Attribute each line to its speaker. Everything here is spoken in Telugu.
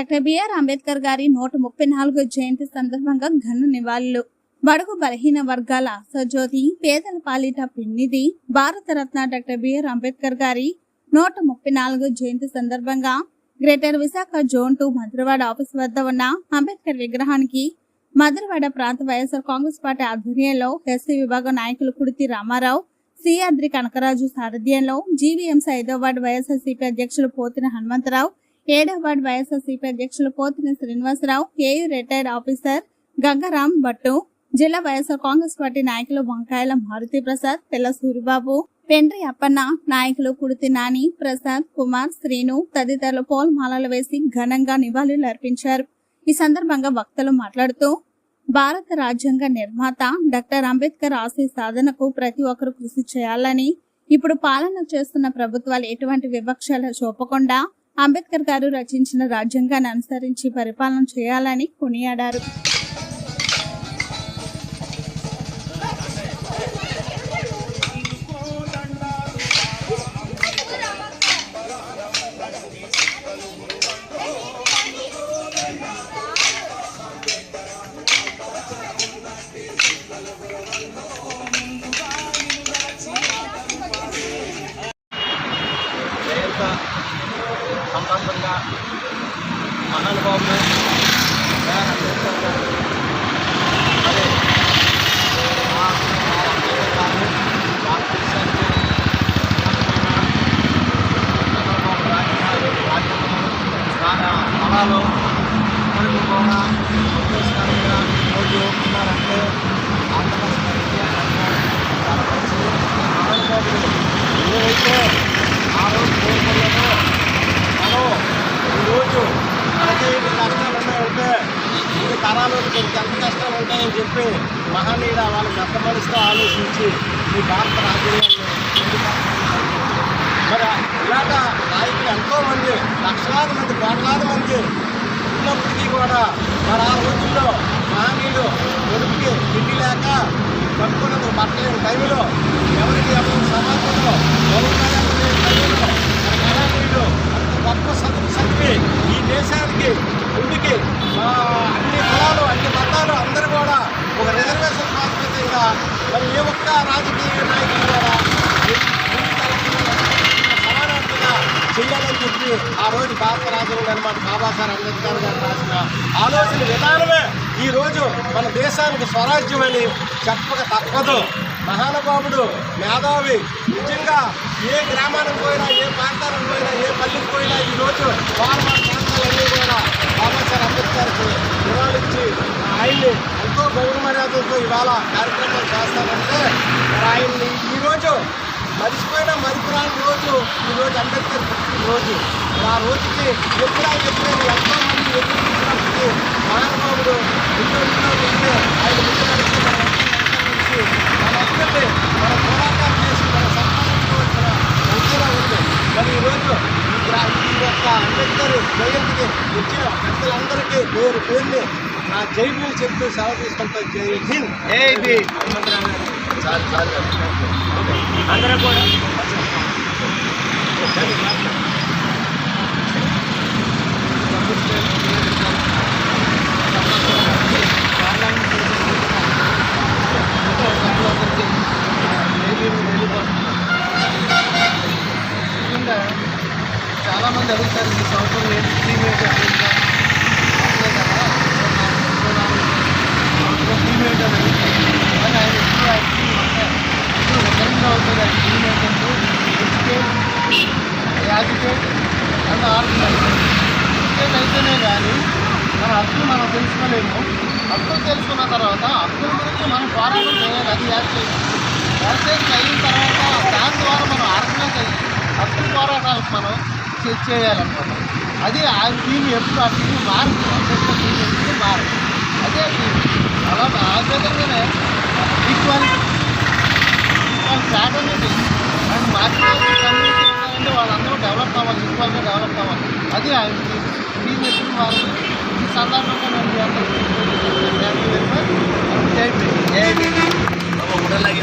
Speaker 1: డాక్టర్ బిఆర్ అంబేద్కర్ గారి నూట ముప్పై నాలుగో జయంతి సందర్భంగా ఘన నివాళులు. బడుగు బలహీన వర్గాల సజ్యోతి పేదల పాలిట పిన్నిది Bharat Ratna doctor B R Ambedkar గారి నూట ముప్పై నాలుగో జయంతి సందర్భంగా greater Visakha zone two Madhurawada office వద్ద ఉన్న అంబేద్కర్ విగ్రహానికి మధురవాడ ప్రాంత వైఎస్ఆర్ కాంగ్రెస్ పార్టీ ఆధ్వర్యంలో ఎస్సీ విభాగం నాయకులు కుడితి రామారావు సిఆద్రి కనకరాజు సారథ్యంలో జీవీఎంసీ ఐదో వార్డు వైఎస్ఆర్సీపీ అధ్యక్షులు పోతిన హనుమంతరావు ఏడవ వార్డు వైఎస్ఆర్సీపీ అధ్యక్షులు Pothina Srinivasarao AU retired officer Gangaram Bhattu జిల్లా వైఎస్ఆర్ కాంగ్రెస్ పార్టీ నాయకులు వంకాయల మారుతి ప్రసాద్ పిల్ల సూరిబాబు పెండ్రి అప్పన్న నాయకులు కుడితి నాని ప్రసాద్ కుమార్ శ్రీను తదితరులు పూలమాలలు వేసి ఘనంగా నివాళులు అర్పించారు. ఈ సందర్భంగా వక్తలు మాట్లాడుతూ భారత రాజ్యాంగ నిర్మాత డాక్టర్ అంబేద్కర్ ఆశయ సాధనకు ప్రతి ఒక్కరూ కృషి చేయాలని ఇప్పుడు పాలన చేస్తున్న ప్రభుత్వాలు ఎటువంటి వివక్షలు చూపకుండా అంబేద్కర్ గారు రచించిన రాజ్యాంగాన్ని అనుసరించి పరిపాలన చేయాలని కొనియాడారు.
Speaker 2: ఫలాలు మనకు కూడా సంతోషకరంగా ఈరోజు ఉన్నారంటే ఏవైతే ఆ రోజు కోరుకున్నామో మనం ఈరోజు మనకి ఇన్ని కష్టాలు ఉన్నాయంటే ఇన్ని తరాలకు ఎంత కష్టాలు ఉంటాయని చెప్పి మహనీయుడు వాళ్ళ పెద్ద మనసుతో ఆలోచించి ఈ భారత రాజ్యాంగాన్ని మరి ఇలాగ నాయకులు ఎంతోమంది లక్షలాది మంది కోట్లాది మంది ఉన్నప్పటికీ కూడా మరి ఆ రోజుల్లో హామీలు కొడుకుకి తిండి లేక కట్టుకున్నందుకు పట్టలేని టైంలో ఎవరికి ఎవరు సమాజంలో గౌరవాలు టైంలో మన అంత గొప్ప సతులు చదివి ఈ దేశానికి ముందుకి అన్ని కులాలు అన్ని మతాలు అందరూ కూడా ఒక రిజర్వేషన్ ప్రాతిపదికగా మరి ఏ ఒక్క రాజకీయ నాయకులు కూడా చేయాలని ఆ రోజు భారత రాజ్యాంగం అనమాట బాబాసాహెబ్ అంబేద్కర్ గారు రాసిన ఆలోచన విధానమే ఈ రోజు మన దేశానికి స్వరాజ్యం అని చెప్పక తప్పదు. మహానుభావుడు మేధావి నిజంగా ఏ గ్రామానికి పోయినా ఏ ప్రాంతానికి పోయినా ఏ పల్లికి పోయినా ఈ రోజు వారు మన ప్రాంతాలన్నీ కూడా బాబాసాహెబ్ అంబేద్కర్కి నివాళించి ఆయన్ని ఎంతో గౌరవ మర్యాదలతో ఇవాళ కార్యక్రమాలు చేస్తారంటే ఆయన్ని ఈరోజు మర్చిపోయిన మరిపురాని రోజు ఈ రోజు అంబేద్కర్ పుట్టిన రోజు. ఆ రోజుకి ఎప్పుడా ఎప్పుడైనా ఎంతో మంది ఎదురు చూసినప్పటికీ మహానుభావుడు ఎన్నో ఉంటే ఆయన ముందు నడిచి మన నడిచి మన అందరినీ మన పోరాటాలు చేసి మన సంపాదించుకోవాల్సిన అవసరం ఉంది. మరి ఈరోజు ఈ యొక్క అంబేద్కర్ జయంతికి వచ్చిన పెద్దలందరికీ పేరు పేరుని నా జైలు చెప్తూ సెలవు తీసుకుంటా. జై హింద్
Speaker 3: అందరూ కూడా.
Speaker 2: చాలామంది అడుగుతారు ఈ సంవత్సరం ఏంటి థీమ్ ఏంటి అడుగుతా అట్లే కదా? థీమ్ అని అడుగుతారు కానీ ఆయన ఎక్కువ యాక్టింగ్ అంటే ఇప్పుడు రికరింగ్ అవుతుంది ఆయన థీమ్ ఏంటంటే educate agitate and organise educate అయితేనే కానీ మన హక్కులు మనం తెలుసుకోలేము. హక్కులు తెలుసుకున్న తర్వాత హక్కుల గురించి మనం పోరాటం చేయాలి అది యాజిటేట్ యాజిటేట్ అయిన తర్వాత దాని ద్వారా మనం ఆర్గనైజ్ అయ్యి హక్కుల పోరాటాలకు మనం చెక్ చేయాలన్నమాట. అది ఆ టీం ఎప్పుడు ఆ టీం మారుతుంది అంబేద్కర్ టీం ఎప్పుడు మారదు. అదే టీం. అలా ఆ విధంగానే equality equal fraternity and marginal community వాళ్ళందరూ డెవలప్ అవ్వాలి ఈక్వల్గా డెవలప్ అవ్వాలి. అది ఆయన టీం. టీం ఎప్పుడు మారదు சாதாரணமாக நோய் வார்த்தை தேவை நம்ம உடலாக